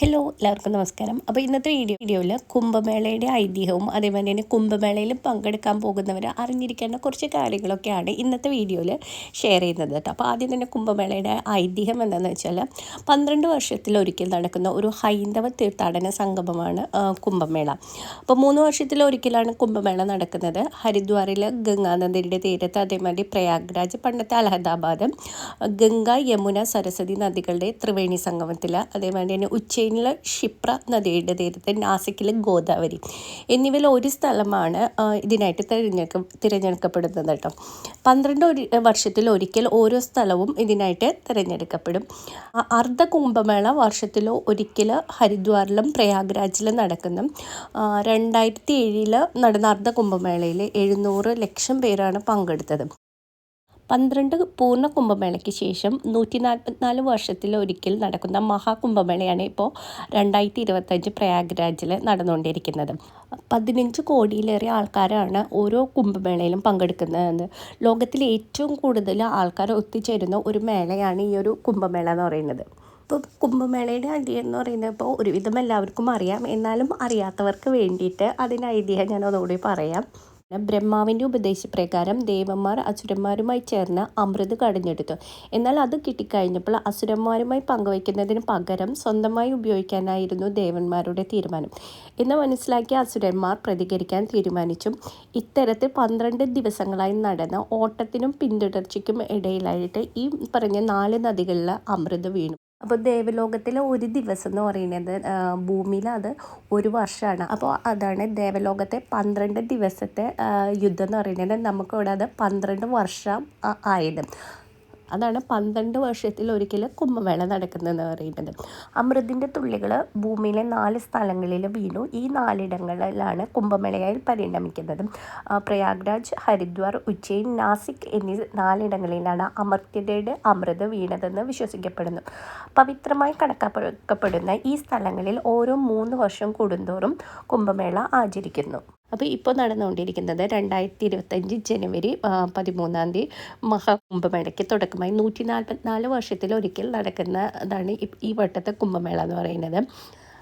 Hello എല്ലാവർക്കും നമസ്കാരം. അപ്പോൾ ഇന്നത്തെ വീഡിയോ വീഡിയോയിൽ കുംഭമേളയുടെ ഐതിഹ്യവും അതേപോലെ തന്നെ കുംഭമേളയിൽ പങ്കെടുക്കാൻ പോകുന്നവർ അറിഞ്ഞിരിക്കേണ്ട കുറച്ച് കാര്യങ്ങളൊക്കെയാണ് ഇന്നത്തെ വീഡിയോയിൽ ഷെയർ ചെയ്യുന്നത് കേട്ടോ. അപ്പോൾ ആദ്യം തന്നെ കുംഭമേളയുടെ ഐതിഹ്യം എന്താണെന്ന് വെച്ചാൽ പന്ത്രണ്ട് വർഷത്തിലൊരിക്കൽ നടക്കുന്ന ഒരു ഹൈന്ദവ തീർത്ഥാടന സംഗമമാണ് കുംഭമേള. അപ്പോൾ മൂന്ന് വർഷത്തിലൊരിക്കലാണ് കുംഭമേള നടക്കുന്നത്. ഹരിദ്വാറിൽ ഗംഗാനദിയുടെ തീരത്ത് അതേമാതിരി പ്രയാഗ്രാജ് പണ്ടത്തെ അലഹദാബാദ് ഗംഗ യമുന സരസ്വതി നദികളുടെ ത്രിവേണി സംഗമത്തിൽ അതേമാതിരി തന്നെ ഉച്ച ഉക്രൈനിലെ ഷിപ്ര നദിയുടെ തീരത്ത് നാസിക്കിലെ ഗോദാവരി. എന്നിവയിൽ ഒരു സ്ഥലമാണ് ഇതിനായിട്ട് തിരഞ്ഞെടുക്ക തിരഞ്ഞെടുക്കപ്പെടുന്നത് കേട്ടോ. പന്ത്രണ്ട് ഒരു വർഷത്തിൽ ഒരിക്കൽ ഓരോ സ്ഥലവും ഇതിനായിട്ട് തിരഞ്ഞെടുക്കപ്പെടും. അർദ്ധ കുംഭമേള വർഷത്തിൽ ഒരിക്കൽ ഹരിദ്വാറിലും പ്രയാഗ്രാജിലും നടക്കുന്നു. രണ്ടായിരത്തി ഏഴിൽ നടന്ന അർദ്ധ കുംഭമേളയിൽ എഴുന്നൂറ് ലക്ഷം പേരാണ് പങ്കെടുത്തത്. പന്ത്രണ്ട് പൂർണ കുംഭമേളയ്ക്ക് ശേഷം നൂറ്റി നാൽപ്പത്തിനാല് വർഷത്തിൽ ഒരിക്കൽ നടക്കുന്ന മഹാകുംഭമേളയാണ് ഇപ്പോൾ രണ്ടായിരത്തി ഇരുപത്തഞ്ച് പ്രയാഗ്രാജിൽ നടന്നുകൊണ്ടിരിക്കുന്നത്. പതിനഞ്ച് കോടിയിലേറെ ആൾക്കാരാണ് ഓരോ കുംഭമേളയിലും പങ്കെടുക്കുന്നത് ലോകത്തിലെ ഏറ്റവും കൂടുതൽ ആൾക്കാർ ഒത്തുചേരുന്ന ഒരു മേളയാണ് ഈ ഒരു കുംഭമേള എന്ന് പറയുന്നത്. ഇപ്പോൾ കുംഭമേളയുടെ ഐതിഹ്യം എന്ന് പറയുന്നത് ഇപ്പോൾ ഒരുവിധം എല്ലാവർക്കും അറിയാം. എന്നാലും അറിയാത്തവർക്ക് വേണ്ടിയിട്ട് അതിന്റെ ഐതിഹ്യം ഞാൻ ഒന്നുകൂടി പറയാം. ബ്രഹ്മാവിന്റെ ഉപദേശപ്രകാരം ദേവന്മാർ അസുരന്മാരുമായി ചേർന്ന് അമൃത് കടഞ്ഞെടുത്തു. എന്നാൽ അത് കിട്ടിക്കഴിഞ്ഞപ്പോൾ അസുരന്മാരുമായി പങ്കുവയ്ക്കുന്നതിന് പകരം സ്വന്തമായി ഉപയോഗിക്കാനായിരുന്നു ദേവന്മാരുടെ തീരുമാനം. എന്ന് മനസ്സിലാക്കിയ അസുരന്മാർ പ്രതികരിക്കാൻ തീരുമാനിച്ചു. ഇത്തരത്തിൽ പന്ത്രണ്ട് ദിവസങ്ങളായി നടന്ന ഓട്ടത്തിനും പിന്തുടർച്ചയ്ക്കും ഇടയിലായിട്ട് ഈ പറഞ്ഞ നാല് നദികളിൽ അമൃത് വീണു. അപ്പോൾ ദേവലോകത്തിലെ ഒരു ദിവസം എന്ന് പറയുന്നത് ഭൂമിയിൽ അത് ഒരു വർഷമാണ്. അപ്പോൾ അതാണ് ദേവലോകത്തെ പന്ത്രണ്ട് ദിവസത്തെ യുദ്ധം എന്ന് പറയുന്നത്. നമുക്കിവിടെ അത് പന്ത്രണ്ട് വർഷം ആയത്. അതാണ് പന്ത്രണ്ട് വർഷത്തിൽ ഒരിക്കൽ കുംഭമേള നടക്കുന്നതെന്ന് പറയുന്നത്. അമൃതിന്റെ തുള്ളികൾ ഭൂമിയിലെ നാല് സ്ഥലങ്ങളിൽ വീണു. ഈ നാലിടങ്ങളിലാണ് കുംഭമേളയായി പരിണമിക്കുന്നത്. പ്രയാഗ്രാജ് ഹരിദ്വാർ ഉജ്ജയിൻ നാസിക് എന്നീ നാലിടങ്ങളിലാണ് അമർത്യതയുടെ അമൃത് വീണതെന്ന് വിശ്വസിക്കപ്പെടുന്നു. പവിത്രമായി കണക്കാക്കപ്പെടുന്ന ഈ സ്ഥലങ്ങളിൽ ഓരോ മൂന്ന് വർഷം കൂടുന്തോറും കുംഭമേള ആചരിക്കുന്നു. അപ്പോൾ ഇപ്പോൾ നടന്നുകൊണ്ടിരിക്കുന്നത് രണ്ടായിരത്തി ഇരുപത്തഞ്ച് ജനുവരി പതിമൂന്നാം തീയതി മഹാകുംഭമേളയ്ക്ക് തുടക്കമായി. നൂറ്റി നാൽപ്പത്തിനാല് വർഷത്തിലൊരിക്കൽ നടക്കുന്നതാണ് ഈ വട്ടത്തെ കുംഭമേള എന്ന് പറയുന്നത്.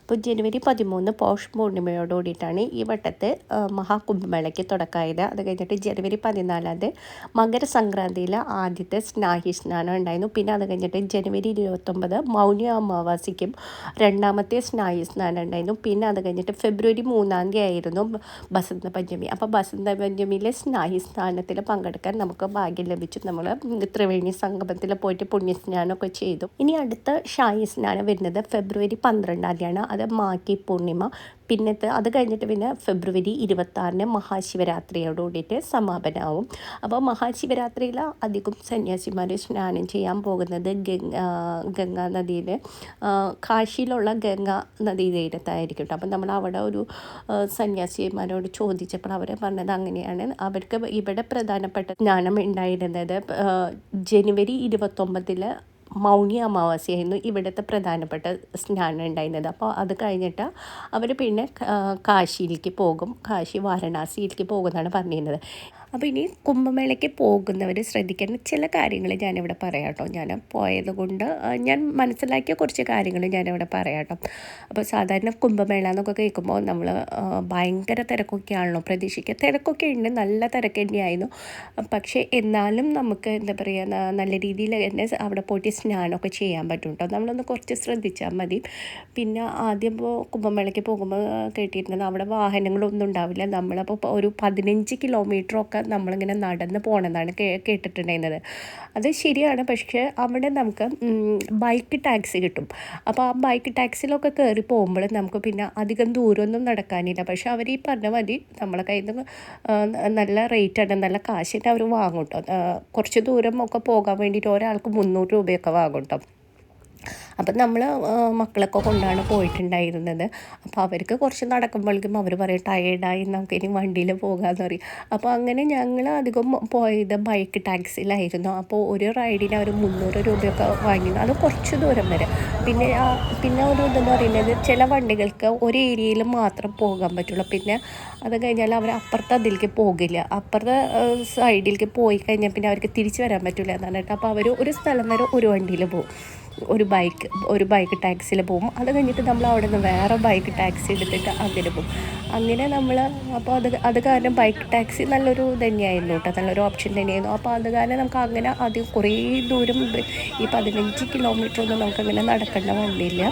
അപ്പോൾ ജനുവരി പതിമൂന്ന് പോഷ് പൂർണിമയോടുകൂടിയിട്ടാണ് ഈ വട്ടത്തെ മഹാകുംഭമേളയ്ക്ക് തുടക്കമായത്. അത് കഴിഞ്ഞിട്ട് ജനുവരി പതിനാലാം തീയതി മകരസംക്രാന്തിയിൽ ആദ്യത്തെ സ്നാഹി സ്നാനം ഉണ്ടായിരുന്നു. പിന്നെ അത് കഴിഞ്ഞിട്ട് ജനുവരി ഇരുപത്തൊമ്പത് മൗനി അമാവാസിക്കും രണ്ടാമത്തെ സ്നാഹി സ്നാനം ഉണ്ടായിരുന്നു. പിന്നെ അത് കഴിഞ്ഞിട്ട് ഫെബ്രുവരി മൂന്നാം തീയതി ആയിരുന്നു ബസന്ത പഞ്ചമി. അപ്പോൾ ബസന്ത പഞ്ചമിയിലെ സ്നാഹി സ്നാനത്തിൽ പങ്കെടുക്കാൻ നമുക്ക് ഭാഗ്യം ലഭിച്ചു. നമ്മൾ ത്രിവേണി സംഗമത്തിൽ പോയിട്ട് പുണ്യസ്നാനമൊക്കെ ചെയ്തു. ഇനി അടുത്ത ഷാഹി സ്നാനം വരുന്നത് ഫെബ്രുവരി പന്ത്രണ്ടാം തീയതിയാണ്. അത് മാക്കി പൂർണിമ. പിന്നത്തെ അത് കഴിഞ്ഞിട്ട് പിന്നെ ഫെബ്രുവരി ഇരുപത്താറിന് മഹാശിവരാത്രിയോട് കൂടിയിട്ട് സമാപനമാവും അപ്പോൾ മഹാശിവരാത്രിയിൽ അധികം സന്യാസിമാർ സ്നാനം ചെയ്യാൻ പോകുന്നത് ഗംഗ ഗംഗാ നദിയിൽ കാശിയിലുള്ള ഗംഗാ നദീ തീരത്തായിരിക്കും കേട്ടോ അപ്പം നമ്മൾ അവിടെ ഒരു സന്യാസിമാരോട് ചോദിച്ചപ്പോൾ അവർ പറഞ്ഞത് അങ്ങനെയാണ്. അവർക്ക് ഇവിടെ പ്രധാനപ്പെട്ട സ്നാനം ഉണ്ടായിരുന്നത് ജനുവരി ഇരുപത്തൊമ്പതിൽ മൗനി അമാവാസ്യയായിരുന്നു ഇവിടുത്തെ പ്രധാനപ്പെട്ട സ്നാനം ഉണ്ടായിരുന്നത്. അപ്പോൾ അത് കഴിഞ്ഞിട്ട് അവർ പിന്നെ കാശിയിലേക്ക് പോകും. കാശി വാരണാസിയിലേക്ക് പോകുമെന്നാണ് പറഞ്ഞിരുന്നത്. അപ്പോൾ ഇനി കുംഭമേളയ്ക്ക് പോകുന്നവർ ശ്രദ്ധിക്കേണ്ട ചില കാര്യങ്ങൾ ഞാനിവിടെ പറയാം കേട്ടോ. ഞാൻ പോയത് കൊണ്ട് ഞാൻ മനസ്സിലാക്കിയ കുറച്ച് കാര്യങ്ങൾ ഞാനിവിടെ പറയാം കേട്ടോ. അപ്പോൾ സാധാരണ കുംഭമേള എന്നൊക്കെ കേൾക്കുമ്പോൾ നമ്മൾ ഭയങ്കര തിരക്കൊക്കെ ആണല്ലോ. പ്രതീക്ഷിക്കുക തിരക്കൊക്കെ ഉണ്ട്. നല്ല തിരക്ക് തന്നെയായിരുന്നു. പക്ഷേ എന്നാലും നമുക്ക് എന്താ പറയുക നല്ല രീതിയിൽ തന്നെ അവിടെ പോയിട്ട് സ്നാനമൊക്കെ ചെയ്യാൻ പറ്റും കേട്ടോ. നമ്മളൊന്ന് കുറച്ച് ശ്രദ്ധിച്ചാൽ മതി. പിന്നെ ആദ്യം ഇപ്പോൾ കുംഭമേളയ്ക്ക് പോകുമ്പോൾ കേട്ടിരുന്നത് അവിടെ വാഹനങ്ങളൊന്നും ഉണ്ടാവില്ല. നമ്മളപ്പോൾ ഒരു പതിനഞ്ച് കിലോമീറ്ററൊക്കെ നമ്മളിങ്ങനെ നടന്ന് പോകണമെന്നാണ് കേട്ടിട്ടുണ്ടായിരുന്നത്. അത് ശരിയാണ്. പക്ഷേ അവിടെ നമുക്ക് ബൈക്ക് ടാക്സി കിട്ടും. അപ്പോൾ ആ ബൈക്ക് ടാക്സിയിലൊക്കെ കയറി പോകുമ്പോൾ നമുക്ക് പിന്നെ അധികം ദൂരമൊന്നും നടക്കാനില്ല. പക്ഷേ അവർ ഈ പറഞ്ഞ മതി നമ്മളെ കയ്യിൽ നിന്ന് നല്ല റേറ്റാണ് നല്ല കാശിന്റെ അവർ വാങ്ങും കേട്ടോ കുറച്ച് ദൂരം ഒക്കെ പോകാൻ വേണ്ടിയിട്ട് ഒരാൾക്ക് മുന്നൂറ് രൂപയൊക്കെ വാങ്ങും കേട്ടോ അപ്പം നമ്മൾ മക്കളൊക്കെ കൊണ്ടാണ് പോയിട്ടുണ്ടായിരുന്നത്. അപ്പോൾ അവർക്ക് കുറച്ച് നടക്കുമ്പോഴേക്കും അവർ പറയും ടയേർഡായി നമുക്ക് ഇനി വണ്ടിയിൽ പോകാമെന്ന് പറയും. അപ്പോൾ അങ്ങനെ ഞങ്ങൾ അധികം പോയത് ബൈക്ക് ടാക്സിയിലായിരുന്നു അപ്പോൾ ഒരു റൈഡിന് അവർ മുന്നൂറ് രൂപയൊക്കെ വാങ്ങിയിരുന്നു അത് കുറച്ച് ദൂരം വരെ. പിന്നെ പിന്നെ ഒരു ഇതെന്ന് പറയുന്നത് ചില വണ്ടികൾക്ക് ഒരു ഏരിയയിൽ മാത്രം പോകാൻ പറ്റുള്ളൂ. പിന്നെ അത് കഴിഞ്ഞാൽ അവർ അപ്പുറത്തെ അതിലേക്ക് പോകില്ല. അപ്പുറത്തെ സൈഡിലേക്ക് പോയി കഴിഞ്ഞാൽ പിന്നെ അവർക്ക് തിരിച്ചു വരാൻ പറ്റില്ല എന്നാണ് കേട്ടോ അപ്പോൾ അവർ ഒരു സ്ഥലം വരെ ഒരു വണ്ടിയിൽ പോകും. ഒരു ബൈക്ക് ഒരു ബൈക്ക് ടാക്സിയിൽ പോകും. അത് കഴിഞ്ഞിട്ട് നമ്മൾ അവിടെ നിന്ന് വേറെ ബൈക്ക് ടാക്സി എടുത്തിട്ട് അങ്ങനെ പോകും. അങ്ങനെ നമ്മൾ അപ്പോൾ അത് അത് കാരണം ബൈക്ക് ടാക്സി നല്ലൊരു തന്നെയായിരുന്നു കേട്ടോ. നല്ലൊരു ഓപ്ഷൻ തന്നെയായിരുന്നു. അപ്പോൾ അത് കാരണം നമുക്ക് അങ്ങനെ അധികം കുറേ ദൂരം ഈ പതിനഞ്ച് കിലോമീറ്റർ ഒന്നും നമുക്ക് അങ്ങനെ നടക്കേണ്ട വണ്ടിയില്ല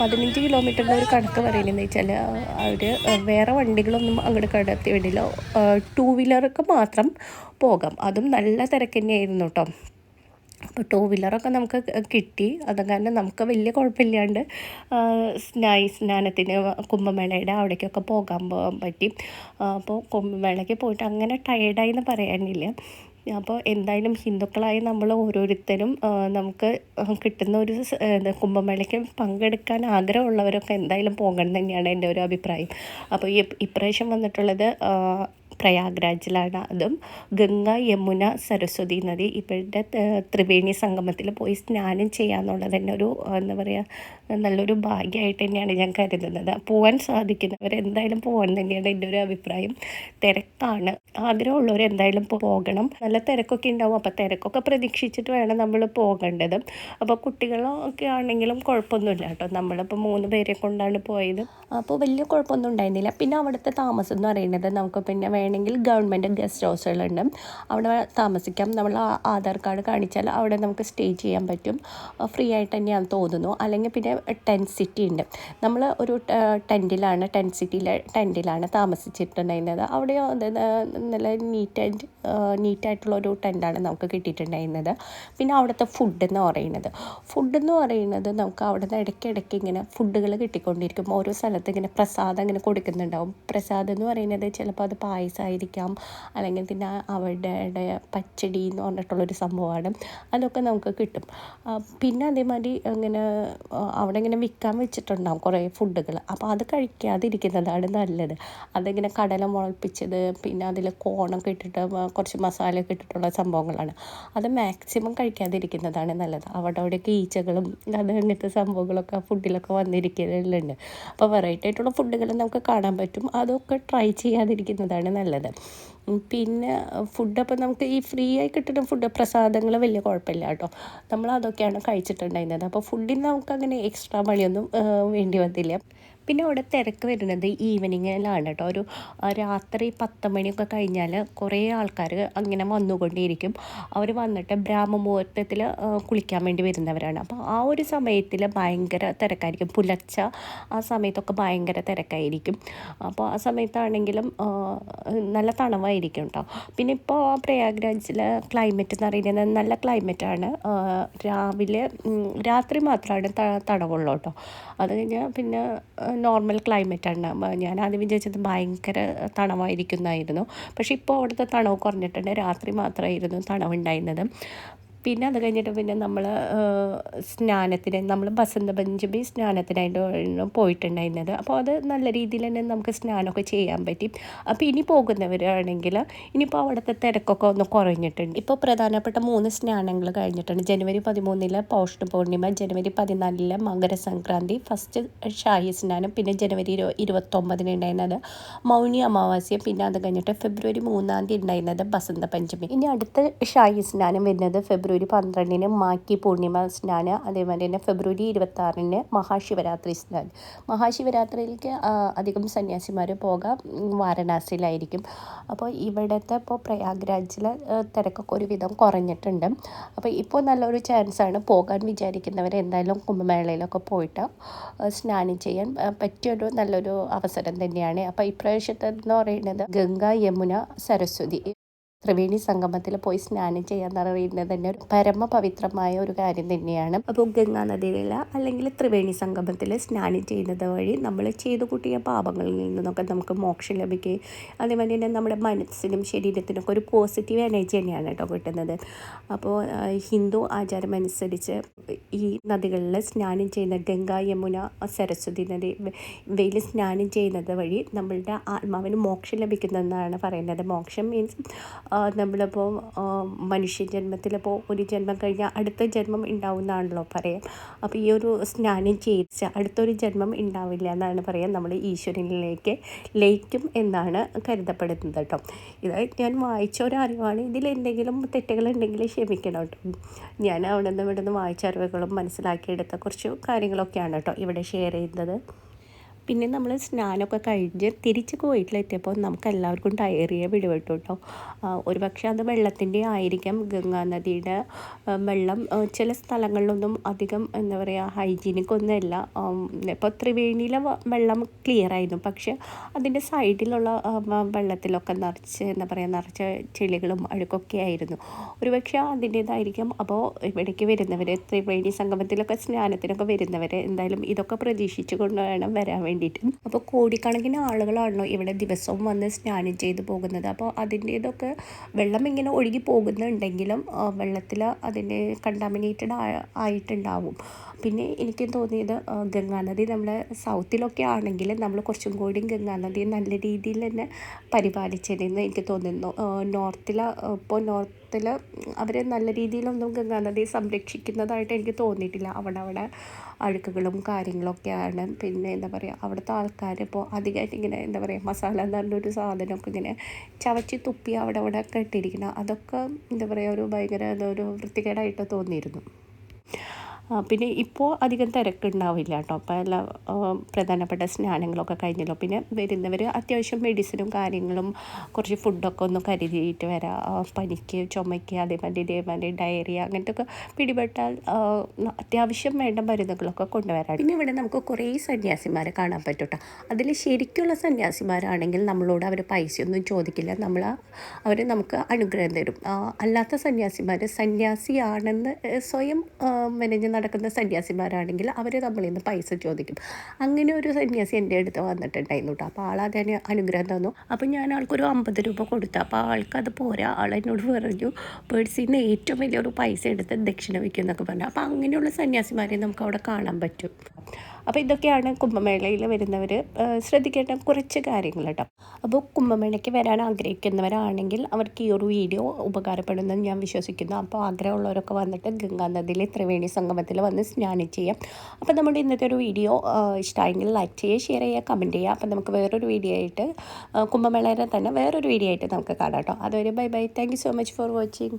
പതിനഞ്ച് കിലോമീറ്ററിന്റെ ഒരു കണക്ക് പറയുന്നതെന്ന് വെച്ചാൽ അവർ വേറെ വണ്ടികളൊന്നും അങ്ങോട്ട് കടത്തി വിടില്ല. ടൂ വീലർക്ക് മാത്രം പോകാം. അതും നല്ല തിരക്ക് തന്നെയായിരുന്നു കേട്ടോ. ടൂ വീലറൊക്കെ നമുക്ക് കിട്ടി. അത് കാരണം നമുക്ക് വലിയ കുഴപ്പമില്ലാണ്ട് സ്നായി സ്നാനത്തിന് കുംഭമേളയുടെ അവിടേക്കൊക്കെ പോകാൻ പോകാൻ പറ്റി. അപ്പോൾ കുംഭമേളയ്ക്ക് പോയിട്ട് അങ്ങനെ ടയേർഡായി എന്ന് പറയാനില്ല. അപ്പോൾ എന്തായാലും ഹിന്ദുക്കളായി നമ്മൾ ഓരോരുത്തരും നമുക്ക് കിട്ടുന്ന ഒരു കുംഭമേളയ്ക്ക് പങ്കെടുക്കാൻ ആഗ്രഹമുള്ളവരൊക്കെ എന്തായാലും പോകണം തന്നെയാണ് എന്റെ ഒരു അഭിപ്രായം. അപ്പോൾ ഈ ഇപ്രാവശ്യം വന്നിട്ടുള്ളത് പ്രയാഗ്രാജിലാണ് അതും ഗംഗ യമുന സരസ്വതി നദി ഇവരുടെ ത്രിവേണി സംഗമത്തിൽ പോയി സ്നാനം ചെയ്യാന്നുള്ളത് തന്നെ ഒരു എന്താ പറയുക നല്ലൊരു ഭാഗ്യമായിട്ട് തന്നെയാണ് ഞാൻ കരുതുന്നത്. പോകാൻ സാധിക്കുന്നവർ എന്തായാലും പോകാൻ തന്നെയാണ് എന്റെ ഒരു അഭിപ്രായം. തിരക്കാണ്. ആഗ്രഹമുള്ളവർ എന്തായാലും പോകണം. നല്ല തിരക്കൊക്കെ ഉണ്ടാവും. അപ്പോൾ തിരക്കൊക്കെ പ്രതീക്ഷിച്ചിട്ട് വേണം നമ്മൾ പോകേണ്ടത്. അപ്പോൾ കുട്ടികളൊക്കെ ആണെങ്കിലും കുഴപ്പമൊന്നുമില്ല കേട്ടോ. നമ്മളിപ്പോൾ മൂന്ന് പേരെ കൊണ്ടാണ് പോയത്. അപ്പോൾ വലിയ കുഴപ്പമൊന്നും ഉണ്ടായിരുന്നില്ല. പിന്നെ അവിടുത്തെ താമസം എന്ന് പറയുന്നത് നമുക്ക് പിന്നെ വേണമെങ്കിൽ ഗവൺമെന്റ് ഗസ്റ്റ് ഹൗസുകളുണ്ട് അവിടെ താമസിക്കാം. നമ്മൾ ആധാർ കാർഡ് കാണിച്ചാൽ അവിടെ നമുക്ക് സ്റ്റേ ചെയ്യാൻ പറ്റും. ഫ്രീ ആയിട്ട് തന്നെയാണ് തോന്നുന്നു. അല്ലെങ്കിൽ പിന്നെ ടെൻ സിറ്റി ഉണ്ട്. നമ്മൾ ഒരു ടെന്റിലാണ് ടെൻ സിറ്റിയിലെ ടെന്റിലാണ് താമസിച്ചിട്ടുണ്ടായിരുന്നത്. അവിടെ നല്ല നീറ്റ് ആൻഡ് നീറ്റായിട്ടുള്ള ഒരു ടെന്റാണ് നമുക്ക് കിട്ടിയിട്ടുണ്ടായിരുന്നത്. പിന്നെ അവിടുത്തെ ഫുഡ് എന്ന് പറയുന്നത്. ഫുഡ് എന്ന് പറയുന്നത് നമുക്ക് അവിടെ നിന്ന് ഇടയ്ക്കിടയ്ക്ക് ഇങ്ങനെ ഫുഡുകൾ കിട്ടിക്കൊണ്ടിരിക്കും. ഓരോ സ്ഥലത്ത് ഇങ്ങനെ പ്രസാദം ഇങ്ങനെ കൊടുക്കുന്നുണ്ടാവും. പ്രസാദം എന്ന് പറയുന്നത് ചിലപ്പോൾ അത് പായസം ആയിരിക്കാം അല്ലെങ്കിൽ പിന്നെ അവരുടെ പച്ചടി എന്ന് പറഞ്ഞിട്ടുള്ളൊരു സംഭവമാണ്. അതൊക്കെ നമുക്ക് കിട്ടും. പിന്നെ അതേമാതിരി ഇങ്ങനെ അവിടെ ഇങ്ങനെ വിൽക്കാൻ വെച്ചിട്ടുണ്ടാകും കുറേ ഫുഡുകൾ. അപ്പോൾ അത് കഴിക്കാതിരിക്കുന്നതാണ് നല്ലത്. അതിങ്ങനെ കടല മുളപ്പിച്ചത് പിന്നെ അതിൽ കോണം ഇട്ടിട്ട് കുറച്ച് മസാലയൊക്കെ ഇട്ടിട്ടുള്ള സംഭവങ്ങളാണ്. അത് മാക്സിമം കഴിക്കാതിരിക്കുന്നതാണ് നല്ലത്. അവിടെ അവിടെയൊക്കെ ഈച്ചകളും അത് അങ്ങനത്തെ സംഭവങ്ങളൊക്കെ ഫുഡിലൊക്കെ വന്നിരിക്കുന്നുണ്ട് അപ്പോൾ വെറൈറ്റി ആയിട്ടുള്ള ഫുഡുകൾ നമുക്ക് കാണാൻ പറ്റും. അതൊക്കെ ട്രൈ ചെയ്യാതിരിക്കുന്നതാണ് നല്ലത്. പിന്നെ ഫുഡ് അപ്പോൾ നമുക്ക് ഈ ഫ്രീ ആയി കിട്ടുന്ന ഫുഡ് പ്രസാദങ്ങൾ വലിയ കുഴപ്പമില്ല കേട്ടോ. നമ്മൾ അതൊക്കെയാണ് കഴിച്ചിട്ടുണ്ടായിരുന്നത്. അപ്പോൾ ഫുഡിന് നമുക്ക് അങ്ങനെ എക്സ്ട്രാ മണിയൊന്നും വേണ്ടി വന്നില്ല. പിന്നെ അവിടെ തിരക്ക് വരുന്നത് ഈവനിങ്ങിലാണ് കേട്ടോ ഒരു രാത്രി പത്ത് മണിയൊക്കെ കഴിഞ്ഞാൽ കുറേ ആൾക്കാർ അങ്ങനെ വന്നുകൊണ്ടേയിരിക്കും. അവർ വന്നിട്ട് ബ്രാഹ്മമുഹൂർത്തത്തിൽ കുളിക്കാൻ വേണ്ടി വരുന്നവരാണ്. അപ്പോൾ ആ ഒരു സമയത്തിൽ ഭയങ്കര തിരക്കായിരിക്കും. പുലർച്ച ആ സമയത്തൊക്കെ ഭയങ്കര തിരക്കായിരിക്കും. അപ്പോൾ ആ സമയത്താണെങ്കിലും നല്ല തണവായിരിക്കും കേട്ടോ പിന്നെ ഇപ്പോൾ പ്രയാഗ്രാജിലെ ക്ലൈമറ്റ് എന്ന് പറയുന്നത് നല്ല ക്ലൈമറ്റാണ്. രാവിലെ രാത്രി മാത്രമാണ് തണവുള്ളൂ കേട്ടോ അത് കഴിഞ്ഞാൽ പിന്നെ നോർമൽ ക്ലൈമറ്റാണ് ഞാൻ ആദ്യം വിചാരിച്ചത് ഭയങ്കര തണവായിരിക്കുന്നതായിരുന്നു പക്ഷേ ഇപ്പോൾ അവിടുത്തെ തണവ് കുറഞ്ഞിട്ടുണ്ട്. രാത്രി മാത്രമായിരുന്നു തണവുണ്ടായിരുന്നത്. പിന്നെ അത് കഴിഞ്ഞിട്ട് പിന്നെ നമ്മൾ സ്നാനത്തിന് നമ്മൾ ബസന്ത പഞ്ചമി സ്നാനത്തിനായിട്ട് പോയിട്ടുണ്ടായിരുന്നത്. അപ്പോൾ അത് നല്ല രീതിയിൽ തന്നെ നമുക്ക് സ്നാനമൊക്കെ ചെയ്യാൻ പറ്റി. അപ്പോൾ ഇനി പോകുന്നവരാണെങ്കിൽ ഇനിയിപ്പോൾ അവിടുത്തെ തിരക്കൊക്കെ ഒന്ന് കുറഞ്ഞിട്ടുണ്ട്. ഇപ്പോൾ പ്രധാനപ്പെട്ട മൂന്ന് സ്നാനങ്ങൾ കഴിഞ്ഞിട്ടുണ്ട് ജനുവരി പതിമൂന്നിൽ പൗഷ്ണ പൂർണിമ ജനുവരി പതിനാലിൽ മകരസംക്രാന്തി ഫസ്റ്റ് ഷാഹി സ്നാനം പിന്നെ ജനുവരി ഇരു ഇരുപത്തൊമ്പതിന് ഉണ്ടായിരുന്നത് മൗനി അമാവാസ്യ പിന്നെ അത് കഴിഞ്ഞിട്ട് ഫെബ്രുവരി മൂന്നാം തീയതി ഉണ്ടായിരുന്നത് ബസന്ത പഞ്ചമി. ഇനി അടുത്ത ഷാഹി സ്നാനം വരുന്നത് ഫെബ്രുവരി ഫെബ്രുവരി പന്ത്രണ്ടിന് മാക്കി പൂർണിമ സ്നാന് അതേമാതിരി തന്നെ ഫെബ്രുവരി ഇരുപത്തി ആറിന് മഹാശിവരാത്രി സ്നാൻ മഹാശിവരാത്രിയിലേക്ക് അധികം സന്യാസിമാർ പോകാം വാരണാസിയിലായിരിക്കും. അപ്പോൾ ഇവിടുത്തെ ഇപ്പോൾ പ്രയാഗ്രാജിലെ തിരക്കൊക്കെ ഒരുവിധം കുറഞ്ഞിട്ടുണ്ട്. അപ്പോൾ ഇപ്പോൾ നല്ലൊരു ചാൻസാണ് പോകാൻ വിചാരിക്കുന്നവർ എന്തായാലും കുംഭമേളയിലൊക്കെ പോയിട്ട് സ്നാനം ചെയ്യാൻ പറ്റിയൊരു നല്ലൊരു അവസരം തന്നെയാണ്. അപ്പോൾ ഇപ്രാവശ്യത്തെ എന്ന് പറയുന്നത് ഗംഗ യമുന സരസ്വതി. ത്രിവേണി സംഗമത്തിൽ പോയി സ്നാനം ചെയ്യാന്ന് പറയുന്നത് തന്നെ ഒരു പരമ പവിത്രമായ ഒരു കാര്യം തന്നെയാണ്. അപ്പോൾ ഗംഗാ നദിയിൽ അല്ലെങ്കിൽ ത്രിവേണി സംഗമത്തിൽ സ്നാനം ചെയ്യുന്നത് വഴി നമ്മൾ ചെയ്തു കൂട്ടിയ പാപങ്ങളിൽ നിന്നൊക്കെ നമുക്ക് മോക്ഷം ലഭിക്കുകയും അതേപോലെ തന്നെ നമ്മുടെ മനസ്സിനും ശരീരത്തിനൊക്കെ ഒരു പോസിറ്റീവ് എനർജി തന്നെയാണ് കേട്ടോ കിട്ടുന്നത്. അപ്പോൾ ഹിന്ദു ആചാരം അനുസരിച്ച് ഈ നദികളിൽ സ്നാനം ചെയ്യുന്ന ഗംഗ യമുന സരസ്വതി നദി ഇവയിൽ സ്നാനം ചെയ്യുന്നത് വഴി നമ്മളുടെ ആത്മാവിന് മോക്ഷം ലഭിക്കുന്നതെന്നാണ് പറയുന്നത്. മോക്ഷം മീൻസ് നമ്മളിപ്പോൾ മനുഷ്യ ജന്മത്തിലിപ്പോൾ ഒരു ജന്മം കഴിഞ്ഞാൽ അടുത്ത ജന്മം ഉണ്ടാവുന്നതാണല്ലോ പറയാം. അപ്പോൾ ഈ ഒരു സ്നാനം ചെയ്യിച്ച അടുത്തൊരു ജന്മം ഉണ്ടാവില്ല എന്നാണ് പറയാം നമ്മൾ ഈശ്വരനിലേക്ക് ലയിക്കും എന്നാണ് കരുതപ്പെടുന്നത് കേട്ടോ ഇത് ഞാൻ വായിച്ച ഒരു അറിവാണ്. ഇതിൽ എന്തെങ്കിലും തെറ്റുകളുണ്ടെങ്കിൽ ക്ഷമിക്കണം കേട്ടോ ഞാൻ അവിടെ നിന്ന് ഇവിടെ നിന്ന് വായിച്ച അറിവുകളും മനസ്സിലാക്കിയെടുത്ത കുറച്ച് കാര്യങ്ങളൊക്കെയാണ് കേട്ടോ ഇവിടെ ഷെയർ ചെയ്യുന്നത്. പിന്നെ നമ്മൾ സ്നാനമൊക്കെ കഴിഞ്ഞ് തിരിച്ച് കോയിട്ടിലെത്തിയപ്പോൾ നമുക്ക് എല്ലാവർക്കും ഡയറിയ പിടിപെട്ടു കേട്ടോ ഒരു പക്ഷേ അത് വെള്ളത്തിന്റെ ആയിരിക്കാം. ഗംഗാ നദിയുടെ വെള്ളം ചില സ്ഥലങ്ങളിലൊന്നും അധികം എന്താ പറയുക ഹൈജീനിക് ഒന്നുമല്ല ഇപ്പോൾ ത്രിവേണിയിലെ വെള്ളം ക്ലിയർ ആയിരുന്നു. പക്ഷേ അതിന്റെ സൈഡിലുള്ള വെള്ളത്തിലൊക്കെ നിറച്ച് എന്താ പറയുക നിറച്ച ചെളികളും അഴുക്കൊക്കെ ആയിരുന്നു. ഒരു പക്ഷേ അതിന്റേതായിരിക്കും അപ്പോൾ ഇവിടേക്ക് വരുന്നവർ ത്രിവേണി സംഗമത്തിലൊക്കെ സ്നാനത്തിനൊക്കെ വരുന്നവർ എന്തായാലും ഇതൊക്കെ പ്രതീക്ഷിച്ചു കൊണ്ട് വേണം വരാൻ വേണ്ടി. വേണ്ടിയിട്ട്. അപ്പോൾ കോടിക്കണക്കിന് ആളുകളാണല്ലോ ഇവിടെ ദിവസവും വന്ന് സ്നാനം ചെയ്ത് പോകുന്നത്. അപ്പോൾ അതിന്റേതൊക്കെ വെള്ളം ഇങ്ങനെ ഒഴുകി പോകുന്നുണ്ടെങ്കിലും വെള്ളത്തിൽ അതിന്റെ കണ്ടാമിനേറ്റഡ് ആയിട്ടുണ്ടാവും. പിന്നെ എനിക്ക് തോന്നിയത് ഗംഗാനദി നമ്മുടെ സൗത്തിലൊക്കെ ആണെങ്കിൽ നമ്മൾ കുറച്ചും കൂടി ഗംഗാനദി നല്ല രീതിയിൽ തന്നെ പരിപാലിച്ചതെന്ന് എനിക്ക് തോന്നുന്നു. നോർത്തിൽ ഇപ്പോൾ നോർത്തിൽ അവർ നല്ല രീതിയിലൊന്നും ഗംഗാനദി സംരക്ഷിക്കുന്നതായിട്ട് എനിക്ക് തോന്നിയിട്ടില്ല. അവിടെ അവിടെ അഴുക്കുകളും കാര്യങ്ങളൊക്കെയാണ്. പിന്നെ എന്താ പറയുക അവിടുത്തെ ആൾക്കാർ ഇപ്പോൾ അധികമായിട്ട് ഇങ്ങനെ എന്താ പറയുക മസാല എന്ന് പറഞ്ഞൊരു സാധനമൊക്കെ ഇങ്ങനെ ചവച്ച് തുപ്പി അവിടെ അവിടെ ഒക്കെ ഇട്ടിരിക്കണം അതൊക്കെ എന്താ പറയുക ഒരു ഭയങ്കര ഒരു വൃത്തികേടായിട്ട് തോന്നിയിരുന്നു. പിന്നെ ഇപ്പോൾ അധികം തിരക്കുണ്ടാവില്ല കേട്ടോ. അപ്പോൾ എല്ലാ പ്രധാനപ്പെട്ട സ്നാനങ്ങളൊക്കെ കഴിഞ്ഞല്ലോ. പിന്നെ വരുന്നവർ അത്യാവശ്യം മെഡിസിനും കാര്യങ്ങളും കുറച്ച് ഫുഡൊക്കെ ഒന്ന് കരുതിയിട്ട് വരാം. പനിക്ക് ചുമയ്ക്ക് അതേമാതിരി ഇതേമാതിരി ഡയറിയ അങ്ങനത്തെ ഒക്കെ പിടിപെട്ടാൽ അത്യാവശ്യം വേണ്ട മരുന്നുകളൊക്കെ കൊണ്ടുവരാം പിന്നെ ഇവിടെ നമുക്ക് കുറേ സന്യാസിമാരെ കാണാൻ പറ്റും കേട്ടോ അതിൽ ശരിക്കുള്ള സന്യാസിമാരാണെങ്കിൽ നമ്മളോട് അവർ പൈസയൊന്നും ചോദിക്കില്ല. നമ്മൾ അവർ നമുക്ക് അനുഗ്രഹം തരും. അല്ലാത്ത സന്യാസിമാർ സന്യാസിയാണെന്ന് സ്വയം മെനഞ്ഞ് നടക്കുന്ന സന്യാസിമാരാണെങ്കിൽ അവർ നമ്മളിൽ നിന്ന് പൈസ ചോദിക്കും. അങ്ങനെ ഒരു സന്യാസി എന്റെ അടുത്ത് വന്നിട്ടുണ്ടായിരുന്നു കേട്ടോ അപ്പോൾ ആൾ അനുഗ്രഹം തന്നു. അപ്പോൾ ഞാൻ ആൾക്കൊരു അമ്പത് രൂപ കൊടുത്തു. അപ്പോൾ ആൾക്കത് പോരാ. ആൾ എന്നോട് പറഞ്ഞു പേഴ്സിൽ നിന്ന് ഏറ്റവും വലിയൊരു പൈസ എടുത്ത് ദക്ഷിണ വയ്ക്കും എന്നൊക്കെ പറഞ്ഞു. അപ്പോൾ അങ്ങനെയുള്ള സന്യാസിമാരെ നമുക്ക് അവിടെ കാണാൻ പറ്റും. അപ്പോൾ ഇതൊക്കെയാണ് കുംഭമേളയിൽ വരുന്നവർ ശ്രദ്ധിക്കേണ്ട കുറച്ച് കാര്യങ്ങൾ കേട്ടോ. അപ്പോൾ കുംഭമേളയ്ക്ക് വരാൻ ആഗ്രഹിക്കുന്നവരാണെങ്കിൽ അവർക്ക് ഈ ഒരു വീഡിയോ ഉപകാരപ്പെടുമെന്ന് ഞാൻ വിശ്വസിക്കുന്നു. അപ്പോൾ ആഗ്രഹമുള്ളവരൊക്കെ വന്നിട്ട് ഗംഗാ നദിയിലെ ത്രിവേണി സംഗമത്തിൽ വന്ന് സ്നാനം ചെയ്യാം. അപ്പോൾ നമ്മുടെ ഇന്നത്തെ ഒരു വീഡിയോ ഇഷ്ടമായെങ്കിൽ ലൈക്ക് ചെയ്യുക ഷെയർ ചെയ്യുക കമന്റ് ചെയ്യുക. അപ്പോൾ നമുക്ക് വേറൊരു വീഡിയോ ആയിട്ട് കുംഭമേളയുടെ തന്നെ വേറൊരു വീഡിയോ ആയിട്ട് നമുക്ക് കാണാം കേട്ടോ. അതുവരെ bye bye. Thank so much for watching.